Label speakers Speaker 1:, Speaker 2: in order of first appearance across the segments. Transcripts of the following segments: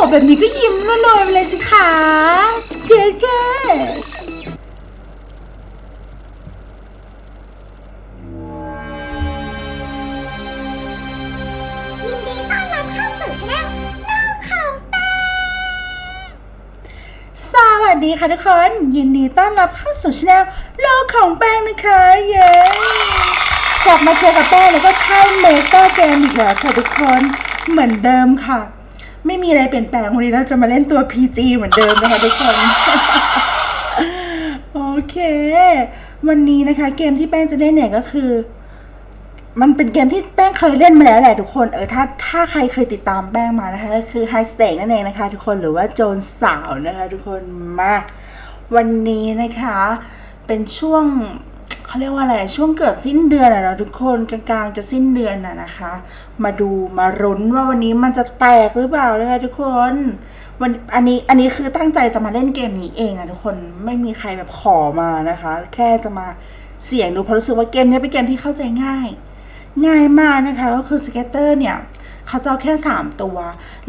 Speaker 1: อแบบนี้ก็ยิ้มละลอยไปเลยสิคะเจ๊แก
Speaker 2: ยินดีต้อนรับเข้าสู่ช่องโลกของแป้ง
Speaker 1: สวัสดีค่ะทุกคน ยินดีต้อนรับเข้าสู่ช anel โลกของแป้งนะคะ เย้กลับมาเจอกับแป้งแล้วก็ค่ายเมกาเกมอีกแล้วค่ะทุกคน เหมือนเดิมค่ะ ไม่มีอะไรเปลี่ยนแปลงวันนี้เราจะมาเล่นตัว PG เหมือนเดิมนะคะทุกคน โอเค วันนี้นะคะเกมที่แป้งจะเล่นเนี่ยก็คือ มันเป็นเกมที่แป้งเคยเล่นมาแล้วแหละทุกคน เออถ้าถ้าใครเคยติดตามแป้งมานะคะก็คือ High Stake นั่นเองนะคะทุกคนหรือว่าโจรสาวนะคะ ทุกคนมา วันนี้นะคะ เป็นช่วง เขาเรียกว่าอะไรช่วงเกือบสิ้นเดือนอะเนาะทุกคนกลางๆจะสิ้นเดือนอะนะคะ มาดูมารุ้นว่าวันนี้มันจะแตกหรือเปล่านะคะทุกคนวันอันนี้อันนี้คือตั้งใจจะมาเล่นเกมนี้เองอะทุกคนไม่มีใครแบบขอมานะคะ แค่จะมาเสี่ยงดูเพราะรู้สึกว่าเกมนี้เป็นเกมที่เข้าใจง่าย ง่ายมากนะคะ ก็คือสเก็ตเตอร์เนี่ย เขาจะเอาแค่ 3 ตัว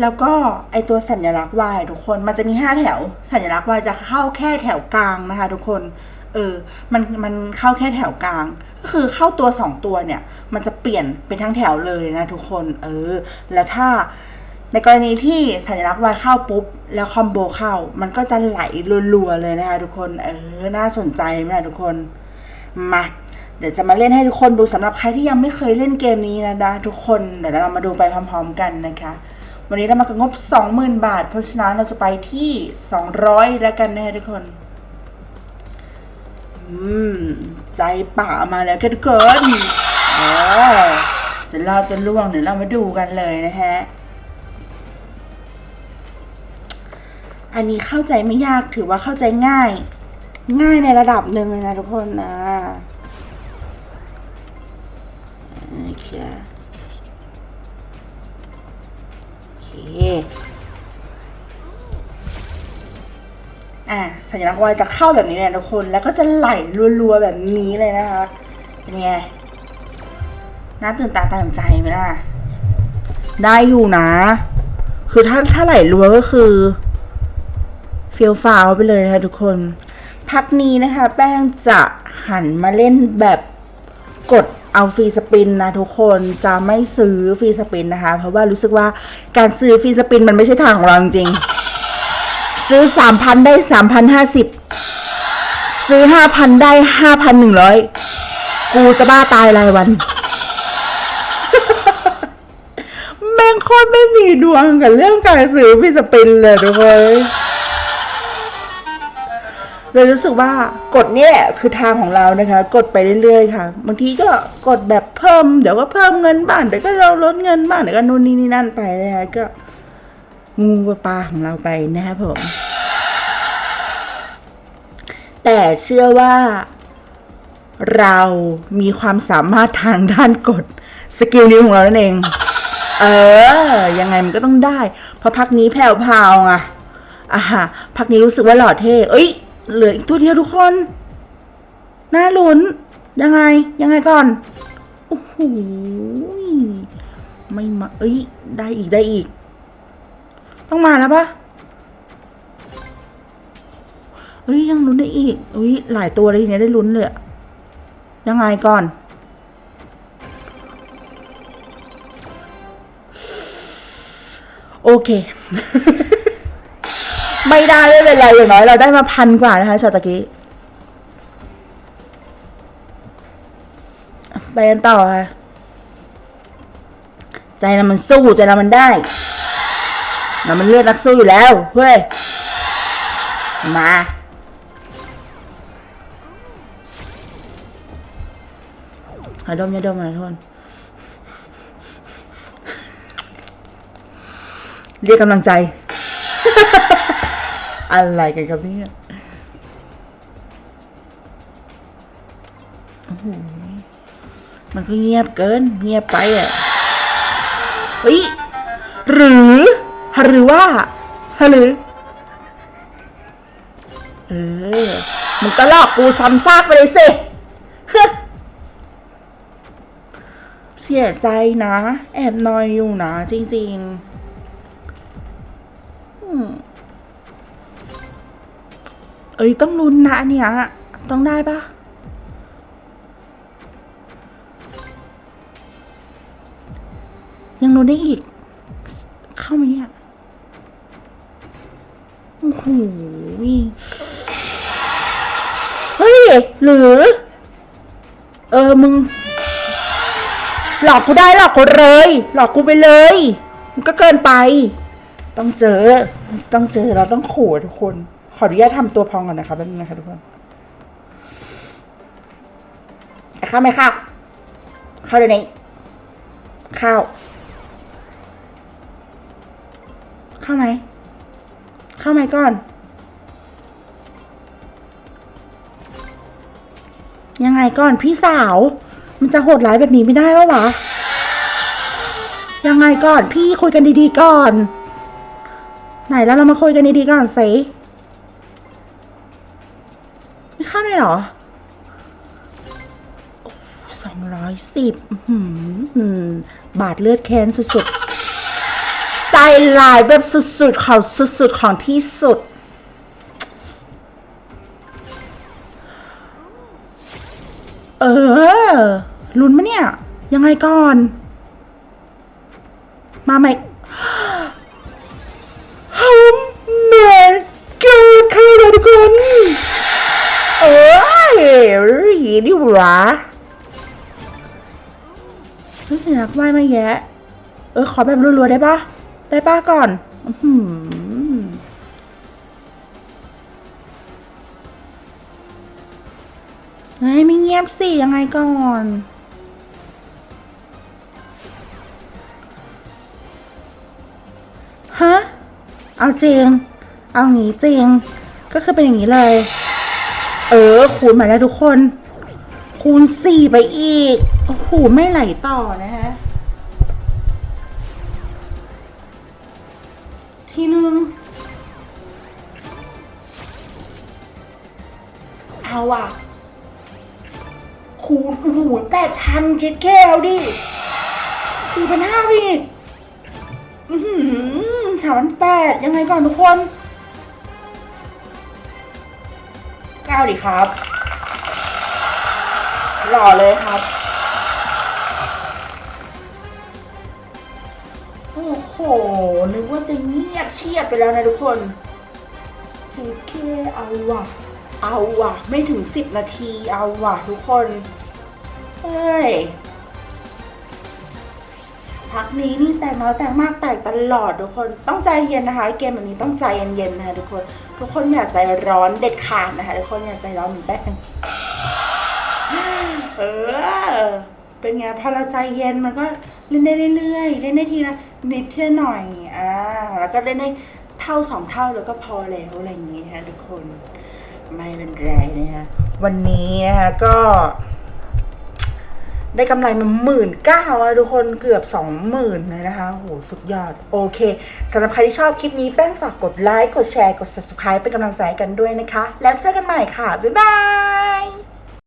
Speaker 1: แล้วก็ไอตัวสัญลักษณ์ Y ทุกคน มันจะมี 5 แถว สัญลักษณ์ Y จะเข้าแค่แถวกลางนะคะ ทุกคน เออ มัน มันเข้าแค่แถวกลาง ก็คือเข้าตัว 2 ตัวเนี่ย มันจะเปลี่ยนเป็นทั้งแถวเลยนะทุกคน เออ แล้วถ้าในกรณีที่สัญลักษณ์ Y เข้าปุ๊บ แล้วคอมโบเข้า มันก็จะไหลรัวๆเลยนะคะทุกคน เออ น่าสนใจไหมล่ะทุกคน มา เดี๋ยวจะมาเล่นให้ทุกคนดูสำหรับใครที่ยังไม่เคยเล่นเกมนี้นะนะทุกคนเดี๋ยวเรามาดูไปพร้อม ๆ กันนะคะ วันนี้เรามากับงบ 20,000 บาท เพราะฉะนั้นเราจะไปที่ 200 แล้วกันนะคะทุกคน อืม ใจป่ามาแล้วกันทุกคนเออจะรอดจะล่วงเดี๋ยวเรามาดูกันเลยนะฮะอันนี้เข้าใจไม่ยากถือว่าเข้าใจง่าย ง่ายในระดับหนึ่งเลยนะทุกคนนะ โอเคโอเคอะสัญลักษณ์วายจะเข้าแบบนี้เลยทุกคน แล้วก็จะไหลรัวๆแบบนี้เลยนะคะ เป็นไง น่าตื่นตาตื่นใจไหมล่ะ ได้อยู่นะ คือถ้าถ้าไหลรัวก็คือเฟียวฟาวไปเลยนะคะทุกคน พักนี้นะคะ แป้งจะหันมาเล่นแบบกด เอาฟรีสปินนะทุกคนจะไม่ซื้อฟรีสปินนะคะ เพราะว่ารู้สึกว่าการซื้อฟรีสปินมันไม่ใช่ทางของเราจริง ซื้อสามพันได้สามพันห้าสิบซื้อห้าพันได้ห้าพันหนึ่งร้อยกูจะบ้าตายรายวัน แม่งโคตรไม่มีดวงกับเรื่องการซื้อฟรีสปินเลยทุกคน เลยรู้สึกว่ากดเนี่ยคือทางของเรานะคะ กดไปเรื่อยๆค่ะ บางทีก็กดแบบเพิ่ม เดี๋ยวก็เพิ่มเงินบ้างเดี๋ยวก็เราลดเงินบ้างเดี๋ยวก็นู่นนี่นี่นั่นไปนะคะก็งูปลาของเราไปนะคะผม แต่เชื่อว่าเรามีความสามารถทางด้านกดสกิลนิ้ของเรานั่นเอง เออ ยังไงมันก็ต้องได้ เพราะพักนี้แผ่วพาวไงอะฮะพักนี้รู้สึกว่าหล่อเท่ เอ้ย เหลืออีกตัวเดียวทุกคนน่าลุ้น ยังไง ยังไงก่อน โอ้โห ไม่มา เอ้ย ได้อีกได้อีก ต้องมาแล้วปะเอ้ย ยังลุ้นได้อีกอุ้ย หลายตัวเลยทีเนี้ยได้ลุ้นเลย ยังไงก่อน โอเค ไม่ได้ไม่เป็นไรอย่างน้อยเราได้มาพันกว่านะคะชอตตะกี้ไปกันต่อค่ะ ใจเรามันสู้ใจเรามันได้เรามันเลือดนักสู้อยู่แล้วเฮ้ยมาหาดมยาดมหน่อยทุกคนเรียกกำลังใจ อะไรกันครับเนี่ยโอ้โหมันก็เงียบเกิน เงียบไปอะเฮ้ยหรือหรือว่าหรือเออมันก็ลอกกูซ้ำซากไปเลยสิเสียใจนะ แอบนอยอยู่นะ จริง ๆ เอ้ยต้องลุ้นนะเนี้ยต้องได้ปะยังลุ้นได้อีก เข้ามาเนี่ย โอ้โหเฮ้ย หรือ เออ มึง หลอกกูได้หลอกกูเลย หลอกกูไปเลย มันก็เกินไป ต้องเจอ ต้องเจอเราต้องขู่ทุกคน ขออนุญาตทำตัวพองก่อนนะคะแป๊บนึงนะคะทุกคนข้าวไหมข้าเข้าเดี๋ยวนี้ข้าเข้าวไหมข้าวไหมก่อน ยังไงก่อนพี่สาว มันจะโหดร้ายแบบนี้ไม่ได้ปะวะยังไงก่อนพี่คุยกันดีๆก่อน ไหนแล้วเรามาคุยกันดีๆก่อนสิ ม่เข้าเลยเหรอสองร้อยสิบบาทเลือดแค้นสุดๆ ใจลายแบบสุดๆ ของสุดๆ ของที่สุด เออ ลุ้นมะเนี่ย ยังไงก่อน มาใหม่ รีดิวะเฮ้ยนักไหวมาแยะ เออ ขอแบบรัวๆได้ปะได้ปะก่อนอื้อหือเฮ้ยไม่เงียบสิยังไงก่อนฮะเอาจริง เอางี้จริง ก็คือเป็นอย่างนี้เลย เออ คูณมาแล้วทุกคน คูณสี่ไปอีกโอ้โหไม่ไหลต่อนะฮะ ทีนึงเอาอะ คูณโอ้โหแปดพันคิดแค่เอาดิคูณเป็นห้าอีก อือหือสามพันแปดยังไงก่อนทุกคน ก้าดิครับ หล่อเลยครับโอ้โห นึกว่าจะเงียบเชียบไปแล้วนะทุกคนจีเคเอาว่ะ เอาว่ะ ไม่ถึงสิบนาทีเอาว่ะทุกคน เฮ้ย พักนี้นี่แต่น้อยแต่มากแต่ตลอดทุกคน ต้องใจเย็นนะคะ เกมแบบนี้ต้องใจเย็นๆนะคะทุกคน ทุกคนอย่าใจร้อนเด็ดขาดนะคะทุกคนอย่าใจร้อนเหมือนแป๊บนึงเออ เป็นไงพอเราใจเย็นมันก็เล่นได้เรื่อยๆเล่นได้ทีละนิดเท่าหน่อยอ่าแล้วก็เล่นได้เท่าสองเท่าแล้วก็พอแล้วอะไรอย่างงี้นะคะทุกคนไม่เป็นไรนะคะวันนี้นะคะก็ ได้กำไรมาหมื่นเก้าอะทุกคนเกือบสองหมื่นเลยนะคะโหสุดยอด โอเคสำหรับใครที่ชอบคลิปนี้แป้งฝากกดไลค์ กดแชร์ กด subscribe เป็นกำลังใจกันด้วยนะคะ แล้วเจอกันใหม่ค่ะ บ๊ายบาย